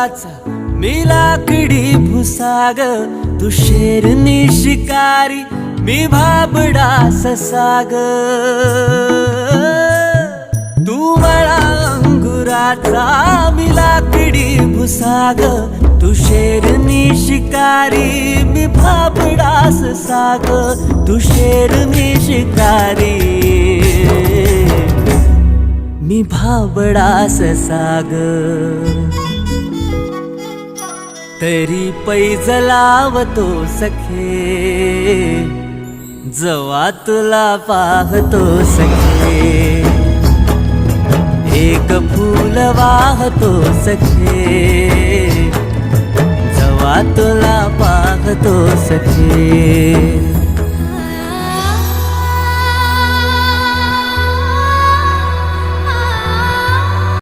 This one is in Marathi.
अंगुराचा मी लाकडी भुसाग तू शेरनी शिकारी मी भाबडा ससाग. तू मला अंगुराचा मी लाकडी भुसाग तू शेरनी शिकारी मी भाबडा ससाग. तू शेरनी शिकारी मी भाबडास साग तरी पैज लावतो सखे जवा तुला पाहतो सखे. एक फूल वाहतो सखे जवा तुला पाहतो सखे.